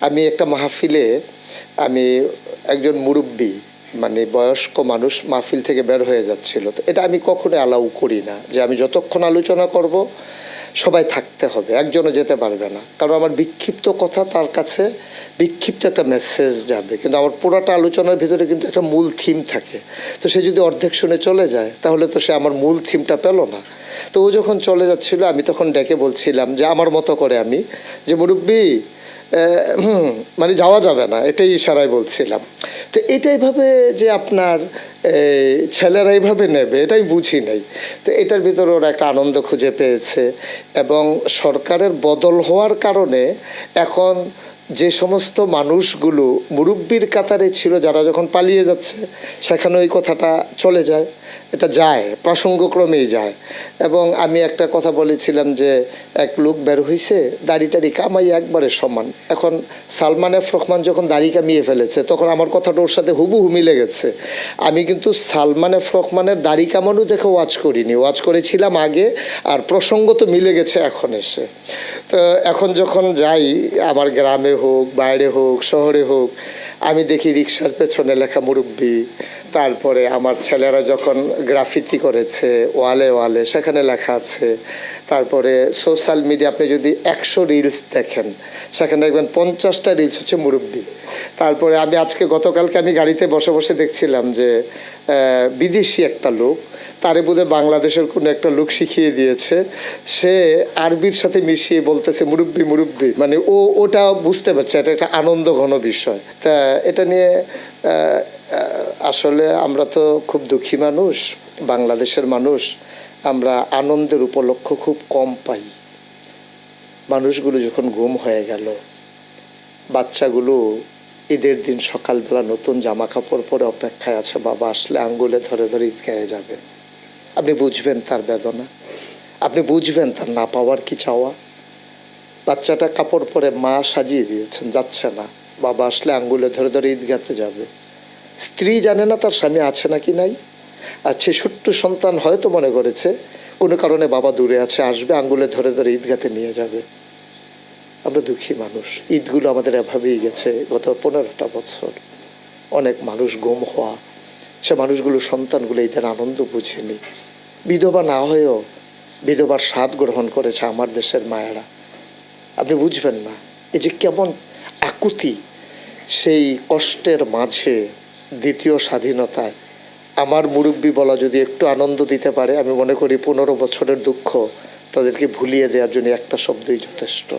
আমি একটা মাহফিলে আমি একজন মুরব্বী মানে বয়স্ক মানুষ মাহফিল থেকে বের হয়ে যাচ্ছিল। তো এটা আমি কখনো অ্যালাউ করি না যে আমি যতক্ষণ আলোচনা করব, সবাই থাকতে হবে, একজনও যেতে পারবে না। কারণ আমার বিক্ষিপ্ত কথা তার কাছে, বিক্ষিপ্ত একটা মেসেজ যাবে। কিন্তু আমার পুরাটা আলোচনার ভিতরে কিন্তু একটা মূল থিম থাকে। তো সে যদি অর্ধেক শুনে চলে যায়, তাহলে তো সে আমার মূল থিমটা পেল না। তো ও যখন চলে যাচ্ছিল, আমি তখন ডেকে বলছিলাম যে, আমার মতো করে আমি। যে, মুরব্বী হুম মানে যাওয়া যাবে না। এটাই ইশারায় বলছিলাম। তো এটা এইভাবে যে আপনার ছেলেরা এইভাবে নেবে এটাই বুঝি নাই। তো এটার ভিতরে ওরা একটা আনন্দ খুঁজে পেয়েছে এবং সরকারের বদল হওয়ার কারণে এখন যে সমস্ত মানুষগুলো মুরব্বীর কাতারে ছিল, যারা যখন পালিয়ে যাচ্ছে, সেখানে ওই কথাটা চলে যায়। এটা যায় প্রসঙ্গক্রমেই যায়। এবং আমি একটা কথা বলেছিলাম যে, এক লোক বের হইছে, দাড়ি টাড়ি কামাই একবারে সমান। এখন সালমান এফ রহমান যখন দাড়ি কামিয়ে ফেলেছে, তখন আমার কথাটা ওর সাথে হুবহু মিলে গেছে। আমি কিন্তু সালমান এফ রহমানের দাড়ি কামানো দেখে ওয়াচ করিনি। ওয়াচ করেছিলাম আগে, আর প্রসঙ্গ তো মিলে গেছে এখন এসে। তো এখন যখন যাই, আমার গ্রামে হোক বাইরে হোক শহরে হোক আমি দেখি রিক্সার পেছনে লেখা মুরব্বী। তারপরে আমার ছেলেরা যখন গ্রাফিতি করেছে, ওয়ালে ওয়ালে, সেখানে লেখা আছে। তারপরে সোশ্যাল মিডিয়া, আপনি যদি একশো রিলস দেখেন, সেখানে দেখবেন পঞ্চাশটা রিলস হচ্ছে মুরব্বী। তারপরে আমি আজকে, গতকালকে আমি গাড়িতে বসে বসে দেখছিলাম যে বিদেশি একটা লোক, তারে বোধহয় বাংলাদেশের কোনো একটা লোক শিখিয়ে দিয়েছে। সে আরবির সাথে মিশিয়ে বলতেছে, মুরব্বি মুরব্বি। মানে ও, ওটা বুঝতে পারছে, এটা একটা আনন্দ ঘন বিষয়। তা এটা নিয়ে আসলে আমরা তো খুব দুঃখী মানুষ, বাংলাদেশের মানুষ, আমরা আনন্দের উপলক্ষ খুব কম পাই। মানুষগুলো যখন ঘুম হয়ে গেল, বাচ্চাগুলো ঈদের দিন সকালবেলা নতুন জামা কাপড় পরে অপেক্ষায় আছে, বাবা আসলে আঙ্গুলে ধরে ধরে ঈদগাহে যাবে। আপনি বুঝবেন তার বেদনা। আপনি বুঝবেন তার না পাওয়ার কি চাওয়া। বাচ্চাটা কাপড় পরে মা সাজিয়ে দিয়েছেন, যাচ্ছে না। বাবা আসলে আঙ্গুলে ধরে ধরে ঈদগাতে যাবে। স্ত্রী জানে না তার স্বামী আছে নাকি নাই? আর সে ছোট্ট সন্তান হয়তো মনে করেছে, কোনো কারণে বাবা দূরে আছে, আসবে, আঙ্গুলে ধরে ধরে ঈদগাতে নিয়ে যাবে। আমরা দুঃখী মানুষ। ঈদগুলো আমাদের এভাবেই গেছে গত পনেরোটা বছর। অনেক মানুষ গুম হওয়া, সে মানুষগুলো সন্তানগুলো ঈদের আনন্দ বুঝেনি। বিধবা না হয়েও বিধবার স্বাদ গ্রহণ করেছে আমার দেশের মায়েরা। আপনি বুঝবেন না, এই যে কেমন আকুতি, সেই কষ্টের মাঝে দ্বিতীয় স্বাধীনতায়। আমার মুরব্বী বলা যদি একটু আনন্দ দিতে পারে, আমি মনে করি পনেরো বছরের দুঃখ তাদেরকে ভুলিয়ে দেওয়ার জন্য একটা শব্দই যথেষ্ট।